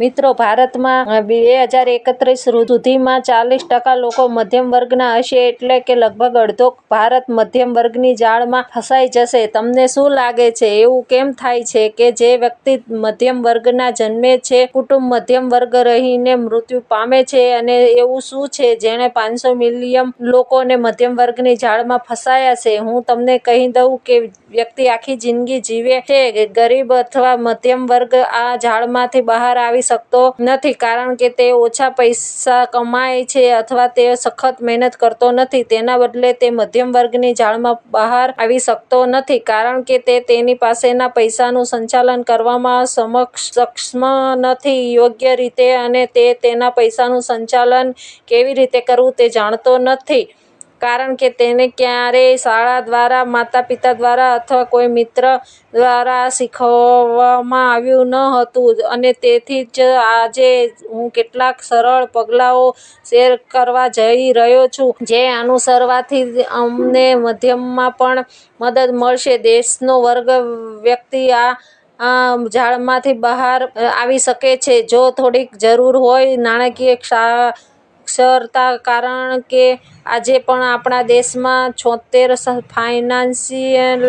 મિત્રો, ભારતમાં બે હજાર એકત્રીસ સુધીમાં ચાલીસ ટકા લોકો મધ્યમ વર્ગના હશે એટલે કે લગભગ અડધો ભારત મધ્યમ વર્ગની જાળમાં ફસાઈ જશે. તમને શું લાગે છે? એવું કેમ થાય છે કે જે વ્યક્તિ મધ્યમ વર્ગના જન્મે છે, કુટુંબ મધ્યમ વર્ગ રહીને મૃત્યુ પામે છે અને એવું શું છે? જેણે પાંચસો મિલિયન લોકોને મધ્યમ વર્ગની જાળમાં ફસાયા છે. હું તમને કહી દઉં કે વ્યક્તિ આખી જિંદગી જીવે છે. ગરીબ અથવા મધ્યમ વર્ગ આ જાળમાંથી બહાર આવી શકતો નથી કારણ કે તે ઓછા પૈસા કમાય છે અથવા તે સખત મહેનત કરતો નથી. તેના બદલે તે મધ્યમ વર્ગની જાળમાં બહાર આવી શકતો નથી કારણ કે તે તેની પાસેના પૈસાનું સંચાલન કરવામાં સક્ષમ નથી. યોગ્ય રીતે અને તે તેના પૈસાનું સંચાલન કેવી રીતે કરવું તે જાણતો નથી. કારણ કે તેને ક્યારેય શાળા દ્વારા માતા પિતા દ્વારા અથવા કોઈ મિત્ર દ્વારા શીખવવામાં આવ્યું ન હતું. અને તેથી જ આજે હું કેટલાક સરળ પગલાંઓ શેર કરવા જઈ રહ્યો છું, જે અનુસરવાથી અમને મધ્યમમાં પણ મદદ મળશે. દેશનો વર્ગ વ્યક્તિ આ ઝાડમાંથી બહાર આવી શકે છે. જો થોડીક જરૂર હોય, નાણાકીય સાક્ષરતા કારણ કે આજે પણ આપણા દેશમાં છોતેર ફાઇનાન્સિયલ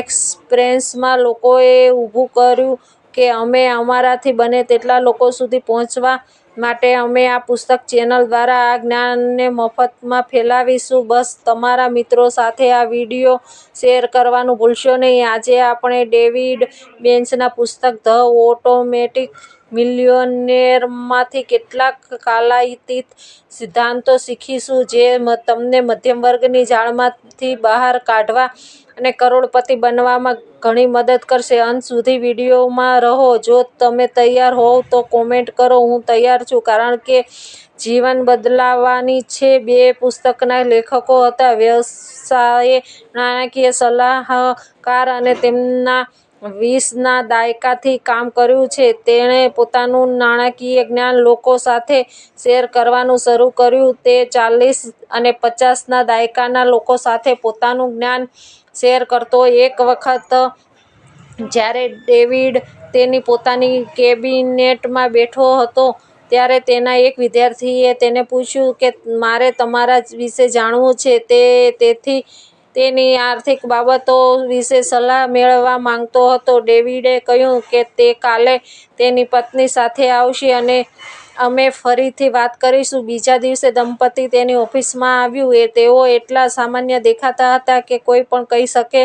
એક્સપ્રેસમાં લોકોએ ઊભું કર્યું કે અમે અમારાથી બને તેટલા લોકો સુધી પહોંચવા માટે અમે આ પુસ્તક ચેનલ દ્વારા આ જ્ઞાનને મફતમાં ફેલાવીશું. બસ તમારા મિત્રો સાથે આ વીડિયો શેર કરવાનું ભૂલશો નહીં. આજે આપણે ડેવિડ બેન્સના પુસ્તક ધ ઓટોમેટિક મિલિયોનેરમાંથી કેટલાક કાલાતીત સિદ્ધાંતો શીખીશું જે તમને મધ્યમ વર્ગની જાળમાંથી બહાર કાઢવા અને કરોડપતિ બનવામાં ઘણી મદદ કરશે. અંત સુધી વિડીયોમાં રહો. જો તમે તૈયાર હોવ તો કોમેન્ટ કરો. હું તૈયાર છું કારણ કે જીવન બદલાવાની છે. બે પુસ્તકના લેખકો હતા. વ્યવસાયે નાણાકીય સલાહકાર અને તેમના વીસ ના દાયકાથી કામ કર્યું છે. તેણે પોતાનું નાણાકીય જ્ઞાન લોકો સાથે શેર કરવાનું શરૂ કર્યું. તે ચાલીસ અને પચાસના દાયકાના લોકો સાથે પોતાનું જ્ઞાન શેર કરતો એક વખત જ્યારે ડેવિડ તેની પોતાની કેબિનેટમાં બેઠો હતો ત્યારે તેના એક વિદ્યાર્થીએ તેને પૂછ્યું કે મારે તમારા વિશે જાણવું છે. તે તેથી તેની આર્થિક બાબતો વિશે સલાહ મેળવવા માંગતો હતો. ડેવિડે કહ્યું કે તે કાલે તેની પત્ની સાથે આવશે અને અમે ફરીથી વાત કરીશું. બીજા દિવસે દંપતી તેની ઓફિસમાં આવ્યું. એ તેઓ એટલા સામાન્ય દેખાતા હતા કે કોઈ પણ કહી શકે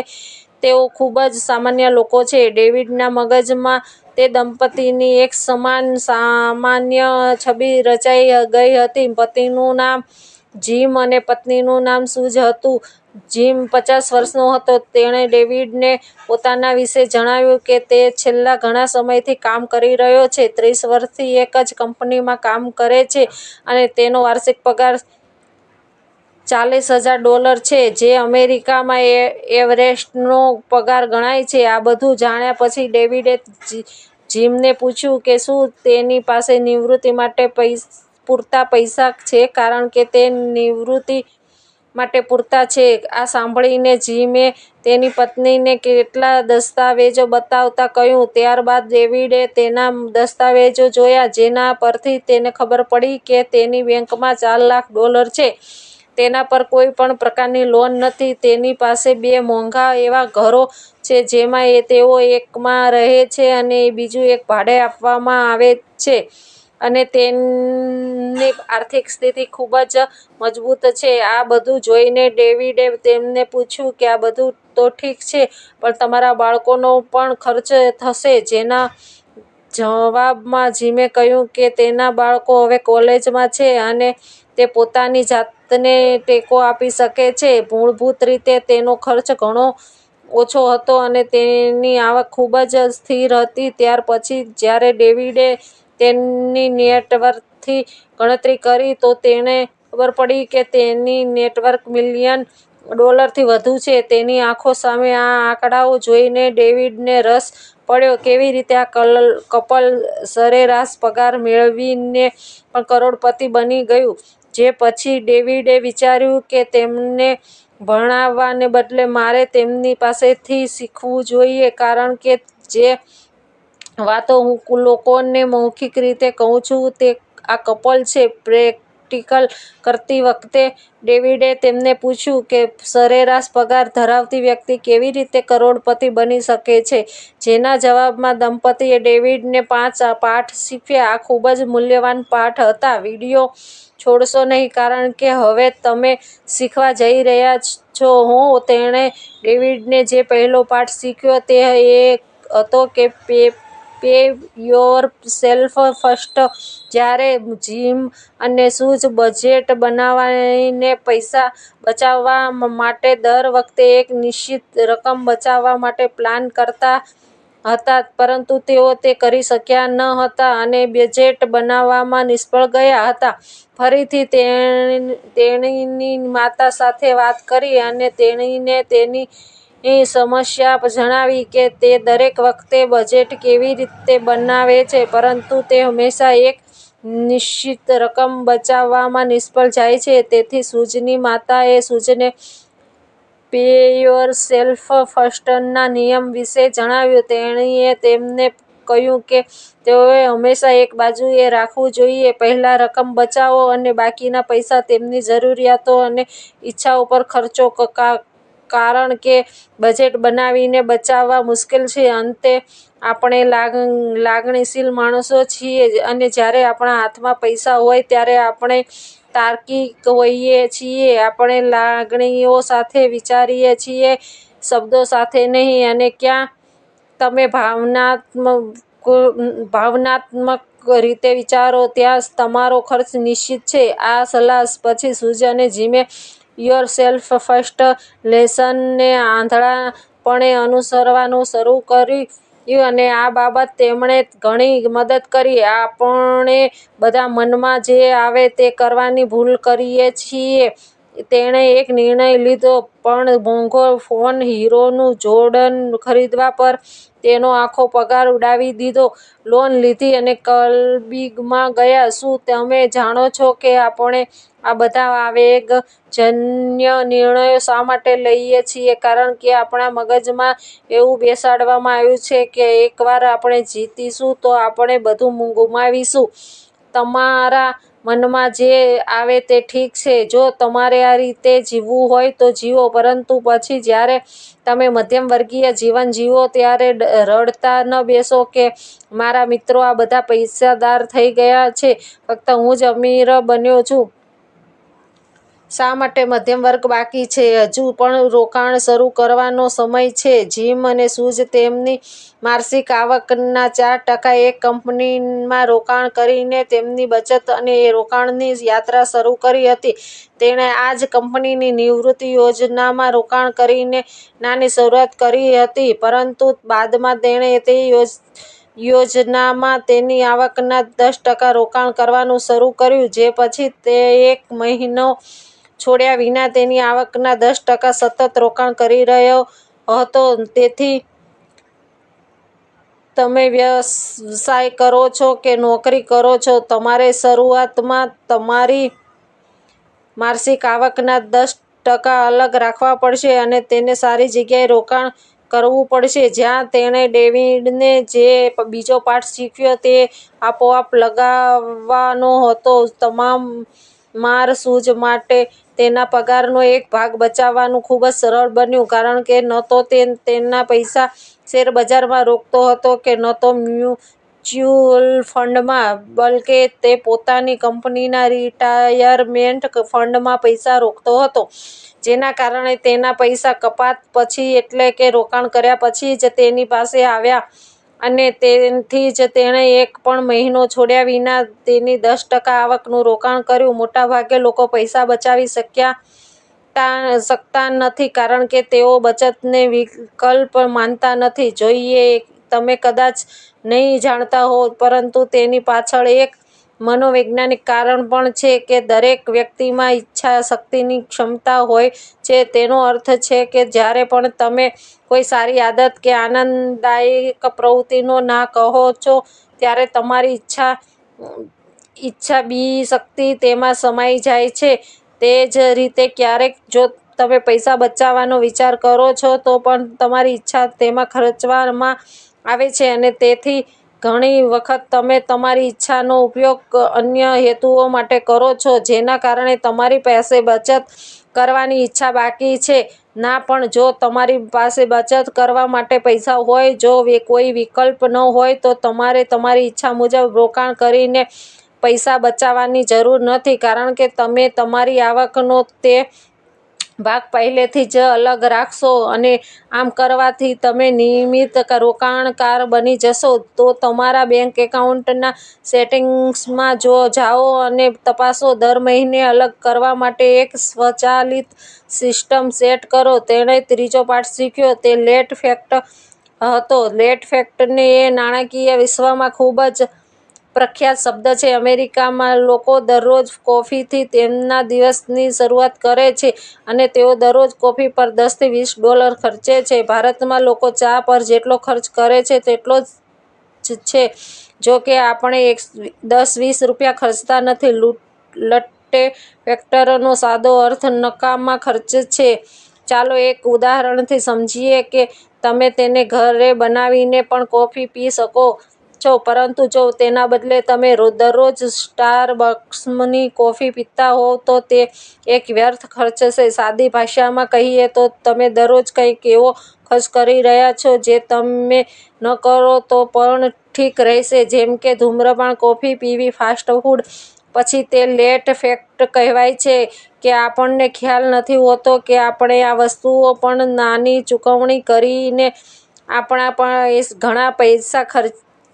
તેઓ ખૂબ જ સામાન્ય લોકો છે. ડેવિડના મગજમાં તે દંપતીની એક સમાન સામાન્ય છબી રચાઈ ગઈ હતી. પતિનું નામ જીમ અને પત્નીનું નામ સૂઝ હતું. જિમ પચાસ વર્ષનો હતો, તેણે ડેવિડને પોતાના વિશે જણાવ્યું કે તે છેલ્લા ઘણા સમયથી કામ કરી રહ્યો છે. ત્રીસ વર્ષથી એક જ કંપનીમાં કામ કરે છે અને તેનો વાર્ષિક પગાર ચાલીસ હજાર ડોલર છે. જે અમેરિકામાં એ, એવરેસ્ટનો પગાર ગણાય છે. આ બધું જાણ્યા પછી ડેવિડે જીમને પૂછ્યું કે શું તેની પાસે નિવૃત્તિ માટે પૂરતા પૈસા છે? કારણ કે તે નિવૃત્તિ માટે પૂરતા છે. આ સાંભળીને જિમે તેની પત્નીને કેટલા દસ્તાવેજો બતાવતા કહ્યું. ત્યારબાદ ડેવિડે તેના દસ્તાવેજો જોયા, જેના પરથી તેને ખબર પડી કે તેની બેંકમાં ચાર લાખ ડોલર છે. તેના પર કોઈ પણ પ્રકારની લોન નથી. તેની પાસે બે મોંઘા એવા ઘરો છે, જેમાં એ તેઓ એકમાં રહે છે અને બીજું એક ભાડે આપવામાં આવે છે. અને તેમની આર્થિક સ્થિતિ ખૂબ જ મજબૂત છે. આ બધું જોઈને ડેવિડે તેમને પૂછ્યું કે આ બધું તો ઠીક છે, પણ તમારા બાળકોનો પણ ખર્ચ થશે. જેના જવાબમાં જીમે કહ્યું કે તેના બાળકો હવે કોલેજમાં છે અને તે પોતાની જાતને ટેકો આપી શકે છે. મૂળભૂત રીતે તેનો ખર્ચ ઘણો ઓછો હતો અને તેની આવક ખૂબ જ સ્થિર હતી. ત્યાર પછી જ્યારે ડેવિડે તેની નેટવર્થની ગણતરી કરી તો તેને ખબર પડી કે તેની નેટવર્ક મિલિયન ડોલરથી વધુ છે. તેની આંખો સામે આ આંકડાઓ જોઈને ડેવિડને રસ પડ્યો કેવી રીતે આ કપલ સરેરાશ પગાર મેળવીને પણ કરોડપતિ બની ગયું. જે પછી ડેવિડે વિચાર્યું કે તેમને ભણાવવાને બદલે મારે તેમની પાસેથી શીખવું જોઈએ કારણ કે જે વાતો હું લોકોને મૌખિક રીતે કહું છું, તે આ કપલ છે. પ્રેક્ટિકલ કરતી વખતે ડેવિડે તેમને પૂછ્યું કે, સરેરાશ પગાર ધરાવતી વ્યક્તિ કેવી રીતે કરોડપતિ બની શકે છે? જેના જવાબમાં દંપતીએ ડેવિડને પાંચ પાઠ શીખ્યા. આ ખૂબ જ મૂલ્યવાન પાઠ હતા. વીડિયો છોડશો નહીં, કારણ કે હવે તમે શીખવા જઈ રહ્યા છો. હું તેણે ડેવિડને જે પહેલો પાઠ શીખ્યો તે એ હતો કે, પે યોર સેલ્ફ ફર્સ્ટ જ્યારે જિમ અને શૂઝ બજેટ બનાવીને પૈસા બચાવવા માટે દર વખતે એક નિશ્ચિત રકમ બચાવવા માટે પ્લાન કરતા હતા, પરંતુ તેઓ તે કરી શક્યા ન હતા અને બજેટ બનાવવામાં નિષ્ફળ ગયા હતા. ફરીથી તેણીની માતા સાથે વાત કરી અને તેણીને તેની સમસ્યા જણાવી કે તે દરેક વખતે બજેટ કેવી રીતે બનાવે છે, પરંતુ તે હંમેશા એક નિશ્ચિત રકમ બચાવવામાં નિષ્ફળ જાય છે. તેથી શૂઝની માતાએ શૂઝને પે યોર સેલ્ફ ફર્સ્ટના નિયમ વિશે જણાવ્યું. તેણીએ તેમને કહ્યું કે તેઓએ હંમેશા એક બાજુએ રાખવું જોઈએ. પહેલા રકમ બચાવો અને બાકીના પૈસા તેમની જરૂરિયાતો અને ઇચ્છાઓ પર ખર્ચો કારણ કે બજેટ બનાવીને બચાવવા મુશ્કેલ છે. અંતે આપણે લાગણીશીલ માણસો છીએ અને જ્યારે આપણા હાથમાં પૈસા હોય ત્યારે આપણે તાર્કિક હોઈએ છીએ. આપણે લાગણીઓ સાથે વિચારીએ છીએ, શબ્દો સાથે નહીં. અને ક્યાં તમે ભાવનાત્મક રીતે વિચારો, ત્યાં તમારો ખર્ચ નિશ્ચિત છે. આ સલાહ પછી શૂઝ અને જિમે યોર સેલ્ફ ફર્સ્ટ લેસનને આંધળાપણે અનુસરવાનું શરૂ કર્યું અને આ બાબત તેમણે ઘણી મદદ કરી. આપણે બધા મનમાં જે આવે તે કરવાની ભૂલ કરીએ છીએ. તેણે એક નિર્ણય લીધો, પણ મોંઘો ફોન હીરોનું જોડન ખરીદવા પર તેનો આખો પગાર ઉડાવી દીધો. લોન લીધી અને ક્લબિંગમાં ગયા. શું તમે જાણો છો કે આપણે આ બધા આવેગજન્ય નિર્ણયો શા માટે લઈએ છીએ? કારણ કે આપણા મગજમાં એવું બેસાડવામાં આવ્યું છે કે એકવાર આપણે જીતીશું તો આપણે બધું ગુમાવીશું. તમારા મનમાં જે આવે તે ઠીક છે. જો તમારે આ રીતે જીવવું હોય તો જીવો, પરંતુ પછી જ્યારે તમે મધ્યમવર્ગીય જીવન જીવો ત્યારે રડતા ન બેસો કે મારા મિત્રો આ બધા પૈસાદાર થઈ ગયા છે. ફક્ત હું જ અમીર બન્યો છું. શા માટે મધ્યમ વર્ગ બાકી છે? હજુ પણ રોકાણ શરૂ કરવાનો સમય છે. જિમ અને શૂઝ તેમની માર્ષિક આવકના ચાર ટકા એક કંપનીમાં રોકાણ કરીને તેમની બચત અને રોકાણની યાત્રા શરૂ કરી હતી. તેણે આ જ કંપનીની નિવૃત્તિ યોજનામાં રોકાણ કરીને નાની શરૂઆત કરી હતી, પરંતુ બાદમાં તેણે તે યોજનામાં તેની આવકના દસ ટકા રોકાણ કરવાનું શરૂ કર્યું, જે પછી તે એક મહિનો છોડ્યા વિના તેની આવકના દસ ટકા સતત રોકાણ કરી રહ્યો હતો. તેથી તમે વ્યવસાય કરો છો કે નોકરી કરો છો? તમારે શરૂઆતમાં તમારી માસિક આવકના દસ ટકા અલગ રાખવા પડશે અને તેને સારી જગ્યાએ રોકાણ કરવું પડશે. જ્યાં તેણે ડેવિડને જે બીજો પાઠ શીખ્યો તે આપોઆપ લગાવવાનો હતો. તમારા સૂઝ માટે તેના પગારનો એક ભાગ બચાવવાનું ખૂબ જ સરળ બન્યું, કારણ કે ન તો તે તેના પૈસા શેરબજારમાં રોકતો હતો કે ન તો મ્યુચ્યુઅલ ફંડમાં, બલ્કે તે પોતાની કંપનીના રિટાયરમેન્ટ ફંડમાં પૈસા રોકતો હતો, જેના કારણે તેના પૈસા કપાત પછી એટલે કે રોકાણ કર્યા પછી જ તેની પાસે આવ્યા. અને તેથી જ તેણે એક પણ મહિનો છોડ્યા વિના તેની દસ ટકા આવકનું રોકાણ કર્યું. મોટાભાગે લોકો પૈસા બચાવી શક્યા શકતા નથી કારણ કે તેઓ બચતને વિકલ્પ માનતા નથી. જોઈએ, તમે કદાચ નહીં જાણતા હો પરંતુ તેની પાછળ એક મનોવૈજ્ઞાનિક કારણ પણ છે કે દરેક વ્યક્તિમાં ઈચ્છા શક્તિની ક્ષમતા હોય છે. તેનો અર્થ છે કે જ્યારે પણ તમે કોઈ સારી આદત કે આનંદદાયક પ્રવૃત્તિનો ના કહો છો, ત્યારે તમારી ઈચ્છા ઈચ્છા બી શક્તિ તેમાં સમાઈ જાય છે. તે જ રીતે ક્યારેક જો તમે પૈસા બચાવવાનો વિચાર કરો છો, તો પણ તમારી ઈચ્છા તેમાં ખર્ચવામાં આવે છે અને તેથી ઘણી વખત તમે તમારી ઈચ્છાનો ઉપયોગ અન્ય હેતુઓ માટે કરો છો જેના કારણે તમારી પાસે બચત કરવાની ઈચ્છા બાકી છે. ના પણ જો તમારી પાસે બચત કરવા માટે પૈસા હોય, જો કોઈ વિકલ્પ ન હોય, તો તમારે તમારી ઈચ્છા મુજબ રોકાણ કરીને પૈસા બચાવવાની જરૂર નથી કારણ કે તમે તમારી આવકનો તે ભાગ પહેલેથી જ અલગ રાખશો અને આમ કરવાથી તમે નિયમિત રોકાણકાર બની જશો. તો તમારા બેંક એકાઉન્ટના સેટિંગ્સમાં જો જાઓ અને તપાસો. દર મહિને અલગ કરવા માટે એક સ્વચાલિત સિસ્ટમ સેટ કરો. તેણે ત્રીજો પાઠ શીખ્યો તે લેટ ફેક્ટ હતો. લેટ ફેક્ટને એ નાણાકીય વિશ્વમાં ખૂબ જ પ્રખ્યાત શબ્દ છે. અમેરિકામાં લોકો દરરોજ કોફીથી તેમના દિવસની શરૂઆત કરે છે અને તેઓ દરરોજ કોફી પર દસથી વીસ ડોલર ખર્ચે છે. ભારતમાં લોકો ચા પર જેટલો ખર્ચ કરે છે તેટલો જ છે. જો કે, આપણે એક દસ-વીસ રૂપિયા ખર્ચતા નથી. લટ્ટે ફેક્ટરનો સાદો અર્થ નકામા ખર્ચ છે. ચાલો એક ઉદાહરણથી સમજીએ કે તમે તેને ઘરે બનાવીને પણ કોફી પી શકો છો, પરંતુ જો તેના બદલે તમે દરરોજ સ્ટારબક્સની કોફી પીતા હોવ તો તે એક વ્યર્થ ખર્ચ છે. સાદી ભાષામાં કહીએ તો તમે દરરોજ કંઈક એવો ખર્ચ કરી રહ્યા છો જે તમે ન કરો તો પણ ઠીક રહેશે, જેમ કે ધૂમ્રપાન, કોફી પીવી, ફાસ્ટ ફૂડ. પછી તે લેટ ફેક્ટ કહેવાય છે કે આપણને ખ્યાલ નથી હોતો કે આપણે આ વસ્તુઓ પણ નાની ચૂકવણી કરીને આપણા પણ ઘણા પૈસા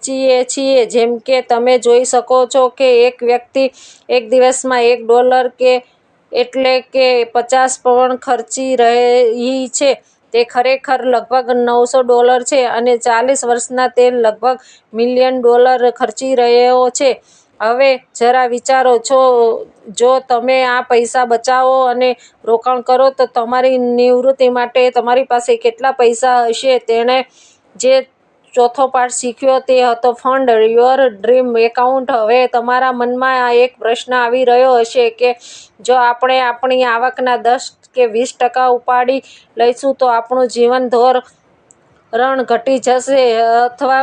ખર્ચીએ છીએ. જેમ કે તમે જોઈ શકો છો કે એક વ્યક્તિ એક દિવસમાં એક ડોલર કે એટલે કે પચાસ પણ ખર્ચી રહી છે, તે ખરેખર લગભગ નવસો ડોલર છે અને ચાલીસ વર્ષના તે લગભગ મિલિયન ડોલર ખર્ચી રહ્યો છે. હવે જરા વિચારો, છો જો તમે આ પૈસા બચાવો અને રોકાણ કરો તો તમારી નિવૃત્તિ માટે તમારી પાસે કેટલા પૈસા હશે? તેણે જે ચોથો પાઠ શીખ્યો તે હતો ફંડ યોર ડ્રીમ એકાઉન્ટ. હવે તમારા મનમાં એક પ્રશ્ન આવી રહ્યો હશે કે જો આપણે આપણી આવકના દસ કે વીસ ટકા ઉપાડી લઈશું તો આપણું જીવન ધોરણ ઘટી જશે અથવા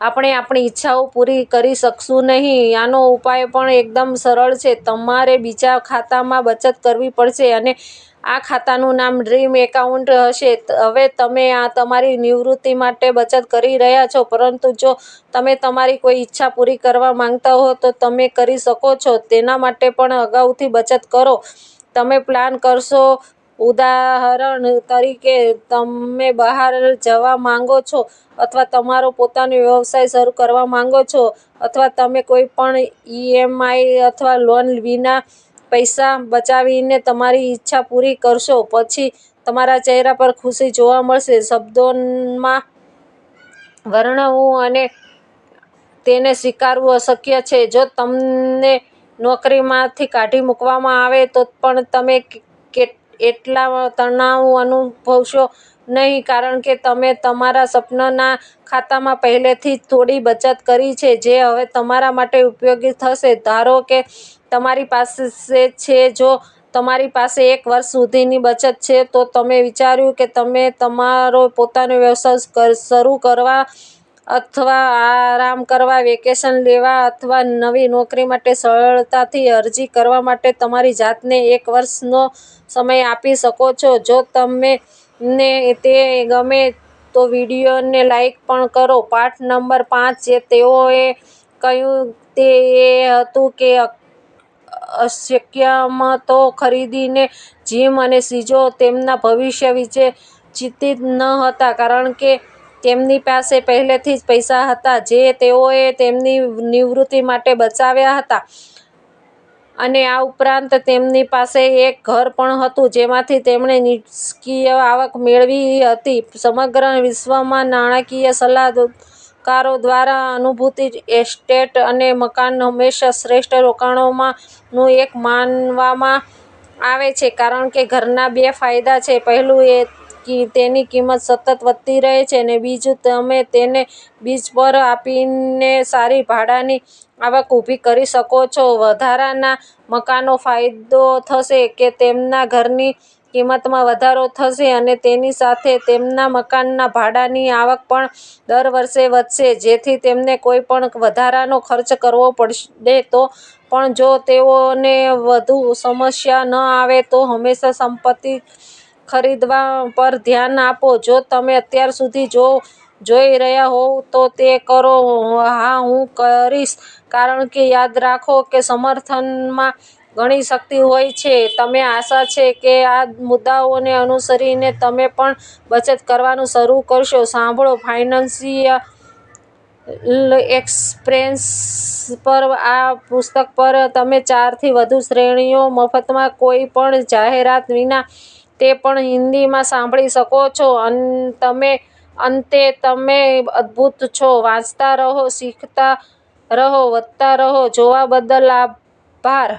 આપણે આપણી ઈચ્છાઓ પૂરી કરી શકશું નહીં. આનો ઉપાય પણ એકદમ સરળ છે. તમારે બીજા ખાતામાં બચત કરવી પડશે અને આ ખાતાનું નામ ડ્રીમ એકાઉન્ટ હશે. હવે તમે આ તમારી નિવૃત્તિ માટે બચત કરી રહ્યા છો, પરંતુ જો તમે તમારી કોઈ ઈચ્છા પૂરી કરવા માંગતા હો તો તમે કરી શકો છો તેના માટે પણ અગાઉથી બચત કરો. તમે પ્લાન કરશો, ઉદાહરણ તરીકે, તમે બહાર જવા માંગો છો અથવા તમારો પોતાનો વ્યવસાય શરૂ કરવા માંગો છો અથવા તમે કોઈ પણ ઈએમઆઈ અથવા લોન વિના પૈસા બચાવીને તમારી ઈચ્છા પૂરી કરશો. પછી તમારા ચહેરા પર ખુશી જોવા મળશે. શબ્દોમાં વર્ણવવું અને તેને સ્વીકારવું અશક્ય છે. જો તમને નોકરીમાંથી કાઢી મૂકવામાં આવે તો પણ તમે એટલા તણાવ અનુભવશો નહીં કારણ કે તમે તમારા સપનાના ખાતામાં પહેલેથી જ થોડી બચત કરી છે જે હવે તમારા માટે ઉપયોગી થશે. ધારો કે તમારી પાસે છે. જો તમારી પાસે એક વર્ષ સુધીની બચત છે, તો તમે વિચાર્યું કે તમે તમારો પોતાનો વ્યવસાય શરૂ કરવા અથવા આરામ કરવા, વેકેશન લેવા અથવા નવી નોકરી માટે સરળતાથી અરજી કરવા માટે તમારી જાતને એક વર્ષનો સમય આપી શકો છો. જો તમે ને તે ગમે તો વિડીયોને લાઇક પણ કરો. પાઠ નંબર પાંચ જે તેઓએ કહ્યું તે એ હતું કે અસ્કયામતો ખરીદીને જિમ અને સીજો તેમના ભવિષ્ય વિશે ચિંતિત ન હતા કારણ કે તેમની પાસે પહેલેથી જ પૈસા હતા જે તેઓએ તેમની નિવૃત્તિ માટે બચાવ્યા હતા અને આ ઉપરાંત તેમની પાસે એક ઘર પણ હતું જેમાંથી તેમણે નિષ્ક્રિય આવક મેળવી હતી. સમગ્ર વિશ્વમાં નાણાકીય સલાહકારો દ્વારા અનુભૂતિ એસ્ટેટ અને મકાન હંમેશા શ્રેષ્ઠ રોકાણોમાંનું એક માનવામાં આવે છે કારણ કે ઘરના બે ફાયદા છે. પહેલું, તેની કિંમત સતત વધતી રહે છે અને બીજું, તમે તેને બીજ પર આપીને સારી ભાડાની આવક ઊભી કરી શકો છો. વધારાના મકાનો ફાયદો થશે કે તેમના ઘરની કિંમતમાં વધારો થશે અને તેની સાથે તેમના મકાનના ભાડાની આવક પણ દર વર્ષે વધશે જેથી તેમને કોઈ પણ વધારાનો ખર્ચ કરવો પડશે તો પણ જો તેઓને વધુ સમસ્યા ન આવે તો હંમેશા સંપત્તિ ખરીદવા પર ધ્યાન આપો. જો તમે અત્યાર સુધી જો જોઈ રહ્યા હોવ તો તે કરો. હા, હું કરીશ. કારણ કે યાદ રાખો કે સમર્થનમાં ઘણી શક્તિ હોય છે. તમે આશા છે કે આ મુદ્દાઓને અનુસરીને તમે પણ બચત કરવાનું શરૂ કરશો. સાંભળો, ફાઇનાન્સિયલ એક્સપ્રેસ પર, આ પુસ્તક પર તમે ચારથી વધુ શ્રેણીઓ મફતમાં કોઈ પણ જાહેરાત વિના તે પણ હિન્દીમાં સાંભળી શકો છો. તમે, અંતે તમે અદ્ભુત છો. વાંચતા રહો, શીખતા રહો, વધતા રહો. જોવા બદલ આભાર.